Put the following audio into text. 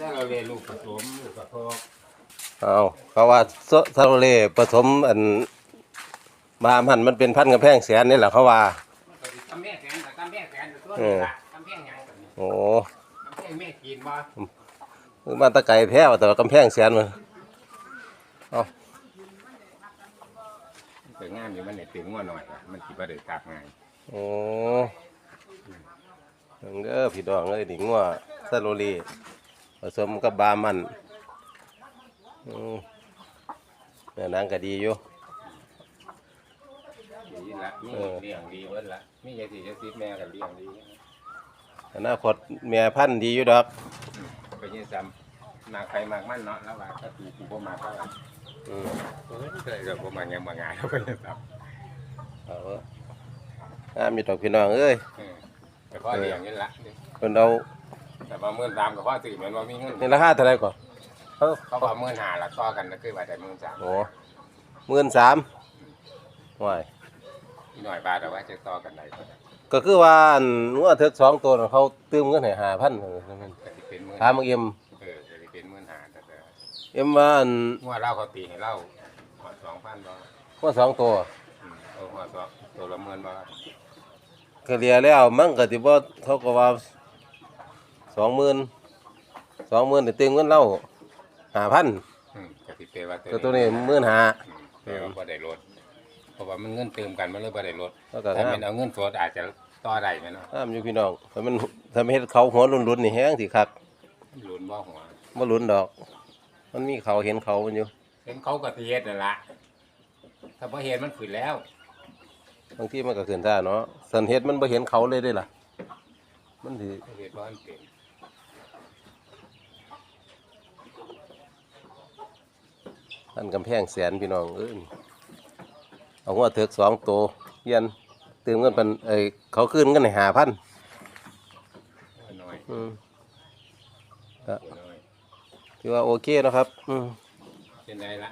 ถ้าเราเรียนลูกผสมลูกกระทบเอาเขาว่าโซซาโรเล่ผสมอันบามันมันเป็นพันธุ์กระแพงแสนนี่แหละเขาว่า มันก็สิกำแพงแสนกับกำแพงแสนกับตัวเอนี้อละกำแพงหยังกันนี่โอ้กำแพงแม่กินบ่คือมาตะไก่แท้ว่าแต่ว่ากำแพงแสนมันมันสวยงามอยู่มันเนี่ยถึงว่าหน่อยอะมันสิบ่ได้กลับง่ายโอ้นั่นเด้อพี่ดองเอ้ยดิงัวซาโรเล่ ผสมกับบามันอืมเนื้อหนังก็ดีอยู่ดีละมีเออเลี้ยงดีเบิดละมียายสิจะซิดแม่ก็เลี้ยงดีอนาคตแม่พันธุ์ดีอยู่ดอกก็ยังซ้ำมาใครมากมันเนาะแล้วว่าก็ตีกูบ่มาก็ว่าอืมเออเคยก็บ่มางานบ่งานแล้วก็ยังซ้ำเอาเถอะงามอยู่ดอกพี่น้องเอ้ยเออแต่พ่อเลี้ยงนี่ละเพิ่นเอาแต่ ว่าเมื่อตามกับพ่อตื่นเหมือนว่ามีเงินนี่ราคาเท่าไหร่ก่อนเอ้าเขาบอกเมื่อหาละต่อกันก็คือว่าได้เมื่อสามโอ้หมื่นสามว้ายอีกหน่อยบาทแต่ว่าจะต่อกันไหนก็ได้ก็คือว่าอันงัวเถิกสองตัวน่ะเขาตื้มเงินให้ห้าพันก็สิเป็นมื่ถามมาเอ็มเออก็สิเป็นมื่อหาแต่แต่เอ็มว่าอันงัวเล่าเขาตีให้เล่าหอดสองพันบาทงัวสองตัวอืมเอาหอดสองตัวละหมื่นบาทก็เรียแล้วมันก็สิบ่เขาก็ว่า สองหมื่นสองหมื่นนี่ตื้มเงินเล่าห้าพันอืมก็สิเป็นว่าตัวตัวนี้หมื่นห้าอืมแต่ว่าบ่ได้ลดเพราะว่ามันเงินเติมกันมันเลยบ่ได้ลดแล้วก็ถ้าห้ามันเอาเงินสดอาจจะต่อได้ไหมเนาะห้ามอยู่พี่น้องถ้ามันถ้ามันเฮ็ดเขาหัวรุนๆนี่แห้งสิคักลุ้นบ่หัวบ่รุนดอก มันมีเขาเห็นเขามันอยู่เห็นเขาก็สิเฮ็ดนั่นล่ะถ้าบ่เฮ็ดมันขึ้นแล้ว บางทีมันก็ขึ้นท่าเนาะสันเฮ็ดมันบ่เห็นเขาเลยเด้ล่ะ มันสิ เฮ็ดบ่ทันเป็น อันกำแพงแสนพี่น้องเอ้ยเอาหัวเถือกสองตัวเยียนตื่มเงินเป็นเอ้ยเขาคืนเงินให้ห้าพันน้อยอืมน้อยถือว่าโอเคนะครับ อืมเป็นไงล่ะ